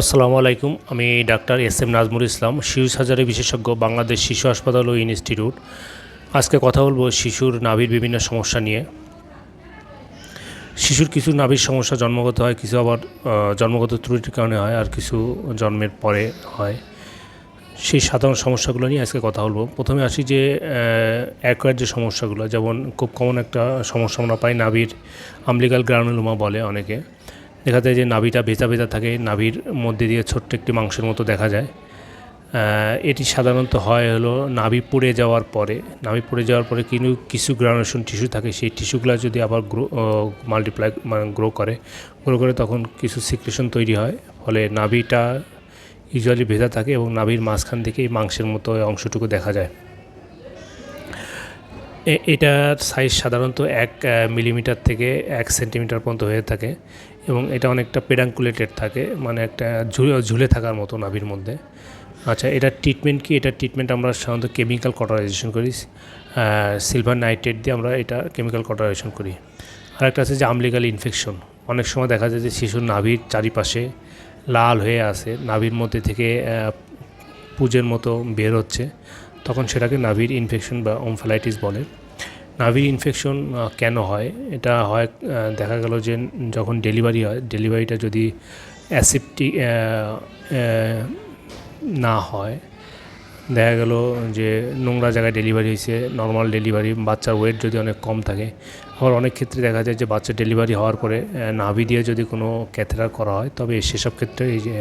আসসালামু আলাইকুম, আমি doctor S M Nazmul Islam, শিশু সার্জারি বিশেষজ্ঞ, বাংলাদেশ শিশু হাসপাতাল ও ইনস্টিটিউট। আজকে কথা বলব শিশুর নাভির বিভিন্ন সমস্যা নিয়ে। শিশুর কিছু নাভির সমস্যা জন্মগত হয়, কিছু আবার জন্মগত ত্রুটির কারণে হয় আর কিছু জন্মের পরে হয়। সেই সাধারণ সমস্যাগুলো নিয়ে আজকে কথা বলব। প্রথমে আসি যে অ্যাকোয়ার যে সমস্যাগুলো, যেমন খুব কমন একটা সমস্যা আমরা পাই নাভির আম্লিকাল গ্রানুলোমা বলে অনেকে। দেখা যায় যে নাভিটা ভেজা ভেজা থাকে, নাভির মধ্যে দিয়ে ছোট্ট একটি মাংসের মতো দেখা যায়। এটি সাধারণত হয় হলো নাভি পুড়ে যাওয়ার পরে। নাভি পুড়ে যাওয়ার পরে কিন্তু কিছু গ্রানুলেশন টিস্যু থাকে, সেই টিস্যুগুলো যদি আবার গ্রো মাল্টিপ্লাই মানে গ্রো করে গ্রো করে তখন কিছু সিক্রেশন তৈরি হয়। ফলে নাভিটা ইউজুয়ালি ভেজা থাকে এবং নাভির মাঝখান থেকে এই মাংসের মতো অংশটুকু দেখা যায়। এটার সাইজ সাধারণত এক মিলিমিটার থেকে এক সেন্টিমিটার পর্যন্ত হয়ে থাকে এবং এটা অনেকটা পেডাঙ্কুলেটেড থাকে মানে একটা ঝুলে ঝুলে থাকার মতো নাভির মধ্যে। আচ্ছা এটার ট্রিটমেন্ট কি? এটার ট্রিটমেন্ট আমরা সাধারণত কেমিক্যাল কটারাইজেশন করি সিলভার নাইট্রেট দিয়ে আমরা এটা কেমিক্যাল কটারাইজেশন করি। আর একটা আছে যে আমলিগাল ইনফেকশন অনেক সময় দেখা যায় যে শিশুর নাভির চারিপাশে লাল হয়ে আসে নাভির মধ্যে থেকে পুজের মতো বের হচ্ছে, তখন সেটাকে নাভির ইনফেকশন বা ওমফ্যালাইটিস বলে। নাভির ইনফেকশন কেন হয়? এটা হয় দেখা গেল যে যখন ডেলিভারি হয় ডেলিভারিটা যদি অ্যাসিপটি না হয়, দেখা গেল যে নোংরা জায়গায় ডেলিভারি হয়েছে নর্মাল ডেলিভারি বাচ্চার ওয়েট যদি অনেক কম থাকে। আবার অনেক ক্ষেত্রে দেখা যায় যে বাচ্চা ডেলিভারি হওয়ার পরে নাভি দিয়ে যদি কোনো ক্যাথেটার করা হয়, তবে সেসব ক্ষেত্রে এই যে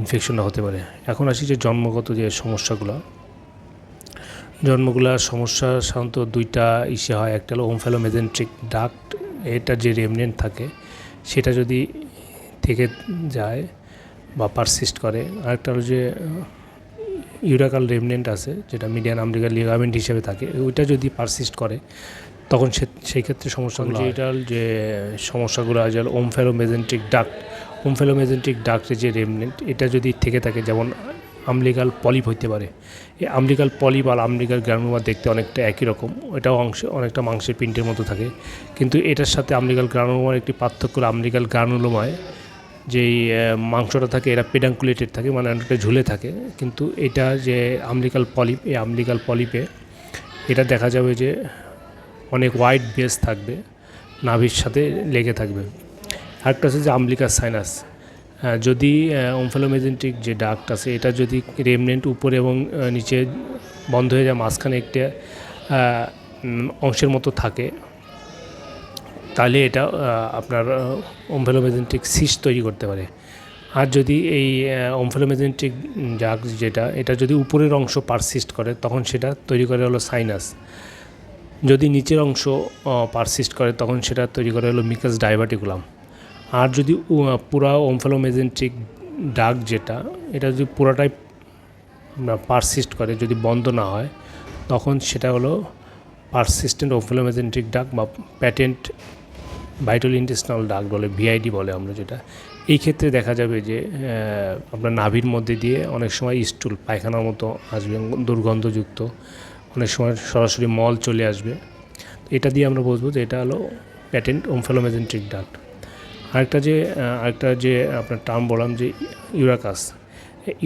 ইনফেকশনটা হতে পারে। এখন আসি যে জন্মগত যে সমস্যাগুলো জন্মগুলার সমস্যা সাধারণত দুইটা ইসে হয় একটা হলো ওমফ্যালোমেজেন্ট্রিক ডাক্ট এটার যে রেমনেন্ট থাকে সেটা যদি থেকে যায় বা পারসিস্ট করে আরেকটা হলো যে ইউরাকাল রেমনেন্ট আছে যেটা মিডিয়ান আমেরিকার লিগামেন্ট হিসেবে থাকে ওইটা যদি পারসিস্ট করে তখন সে সেই ক্ষেত্রে সমস্যাগুলো যেটা যে সমস্যাগুলো আছে ওমফ্যালোমেজেন্ট্রিক ডাক্ট ওমফ্যালোমেজেন্ট্রিক ডাক্টের যে রেমনেন্ট এটা যদি থেকে থাকে যেমন আমলিকাল পলিপ হইতে পারে। এই আমলিকাল পলিপ আর আমলিকাল গ্রানুমা দেখতে অনেকটা একই রকম, এটাও অংশ অনেকটা মাংসের পিন্টের মতো থাকে। কিন্তু এটার সাথে আমলিকাল গ্রানুলোমার একটি পার্থক্য হলো আমলিকাল গ্রানুলোমায় যেই মাংসটা থাকে এরা পেডাঙ্কুলেটেড থাকে মানে অনেকটা ঝুলে থাকে। কিন্তু এটা যে আমলিকাল পলিপ, এই আমলিকাল পলিপে এটা দেখা যাবে যে অনেক ওয়াইড বেস থাকবে, নাভির সাথে লেগে থাকবে। আরেকটা আছে যে আমলিকার সাইনাস যদি ওমফেলোমেজেন্টিক যে ডাক্ট আছে, এটা যদি রেমনেন্ট উপরে এবং নিচে বন্ধ হয়ে যায়, মাঝখানে একটা অংশের মতো থাকে, তাহলে এটা আপনার ওমফেলোমেজেন্টিক সিস তৈরি করতে পারে। আর যদি এই ওমফেলোমেজেন্টিক ডাক যেটা, এটা যদি উপরের অংশ পারসিস্ট করে, তখন সেটা তৈরি করে হলো সাইনাস। যদি নিচের অংশ পারসিস্ট করে, তখন সেটা তৈরি করে হলো মিকাস ডাইভার্টিকুলাম। আর যদি পুরা ওমফেলোমেজেন্ট্রিক ডাক যেটা, এটা যদি পুরাটাই পারসিস্ট করে, যদি বন্ধ না হয়, তখন সেটা হলো পারসিস্টেন্ট ওমফেলোমেজেন্ট্রিক ডাক বা প্যাটেন্ট ভাইটাল ইন্টেস্টাল ডাক বলে ভিআইডি বলে আমরা যেটা। এই ক্ষেত্রে দেখা যাবে যে আপনার নাভির মধ্যে দিয়ে অনেক সময় স্টুল পায়খানার মতো আসবে, দুর্গন্ধযুক্ত, অনেক সময় সরাসরি মল চলে আসবে। এটা দিয়ে আমরা বুঝব যে এটা হলো প্যাটেন্ট ওমফেলোমেজেন্ট্রিক ডাক্ট আরেকটা যে আরেকটা যে আপনার টার্ম বললাম যে ইউরাকাস।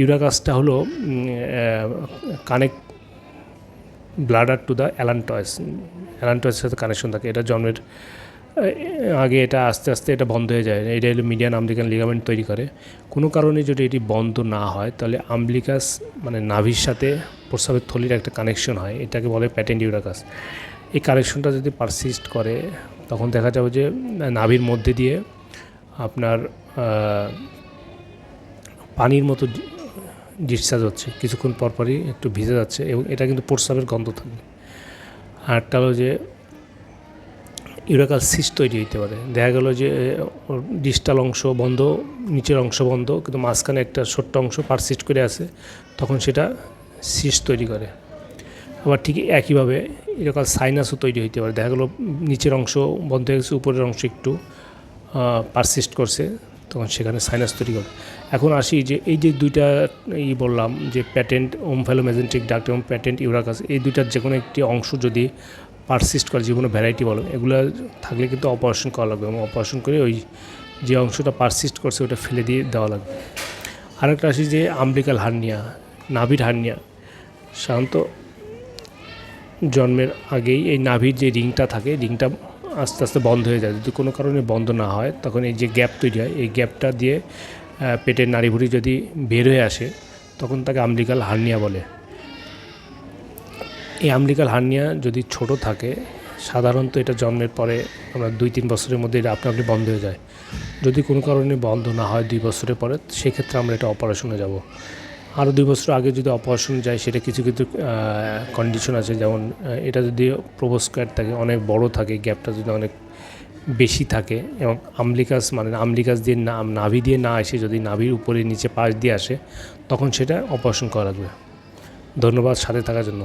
ইউরাকাসটা হলো connect bladder to the allantois অ্যালান্টয়েসের সাথে কানেকশন থাকে। এটা জন্মের আগে এটা আস্তে আস্তে এটা বন্ধ হয়ে যায়। এটা হলো মিডিয়ান আমলিকান লিগামেন্ট তৈরি করে। কোনো কারণে যদি এটি বন্ধ না হয়, তাহলে আম্লিকাস মানে নাভির সাথে প্রস্রাবের থলির একটা কানেকশন হয়। এটাকে বলে প্যাটেন্ট ইউরাকাস। এই কানেকশনটা যদি পারসিস্ট করে, তখন দেখা যাবে যে নাভির মধ্যে দিয়ে আপনার পানির মতো ডিসচার্জ হচ্ছে। কিছুক্ষণ পরপরই একটু ভিজে যাচ্ছে এবং এটা কিন্তু প্রস্রাবের গন্ধ থাকবে। আর একটা হলো যে, ইউরাকাল সিস তৈরি হতে পারে। দেখা গেলো যে ডিস্টাল অংশ বন্ধ, নিচের অংশ বন্ধ, কিন্তু মাঝখানে একটা ছোট্ট অংশ পারসিস্ট করে আছে, তখন সেটা সিস তৈরি করে। আবার ঠিক একইভাবে এরকম সাইনাসও তৈরি হতে পারে। দেখা গেলো নিচের অংশ বন্ধ হয়ে গেছে, উপরের অংশ একটু পারসিস্ট করছে, তখন সেখানে সাইনাস তৈরি করে এখন আসি যে এই যে দুইটা ই বললাম যে প্যাটেন্ট ওমফ্যালোমেজেন্ট্রিক ডাক্ট এবং প্যাটেন্ট ইউরাকাস এই দুইটার যে কোনো একটি অংশ যদি পারসিস্ট করে যে কোনো ভ্যারাইটি বলো, এগুলো থাকলে কিন্তু অপারেশন করা লাগবে এবং অপারেশন করে ওই যে অংশটা পারসিস্ট করছে ওটা ফেলে দিয়ে দেওয়া লাগবে। আরেকটা আসি যে আম্বিকাল হার্নিয়া নাভির হার্নিয়া সাধারণত জন্মের আগেই এই নাভির যে রিংটা থাকে, রিংটা আস্তে আস্তে বন্ধ হয়ে যায়। যদি কোনো কারণে বন্ধ না হয়, তখন এই যে গ্যাপ তৈরি হয়, এই গ্যাপটা দিয়ে পেটের নাড়িভুড়ি যদি বের হয়ে আসে, তখন তাকে আমলিকাল হার্নিয়া বলে। এই আমলিকাল হার্নিয়া যদি ছোট থাকে, সাধারণত এটা জন্মের পরে আমরা দুই তিন বছরের মধ্যে এটা আপনা আপনি বন্ধ হয়ে যায়। যদি কোনো কারণে বন্ধ না হয় দুই বছরের পরে, সেক্ষেত্রে আমরা এটা অপারেশনে যাব। আরও দুই বছর আগে যদি অপারেশন যায়, সেটা কিছু কিছু কন্ডিশন আছে। যেমন এটা যদি প্রবস্কার থাকে, অনেক বড় থাকে, গ্যাপটা যদি অনেক বেশি থাকে, এবং আমলিকাস মানে আমলিকাস দিয়ে না, নাভি দিয়ে না আসে যদি নাভির উপরে নিচে পাশ দিয়ে আসে, তখন সেটা অপারেশন করা লাগবে। ধন্যবাদ সাথে থাকার জন্য।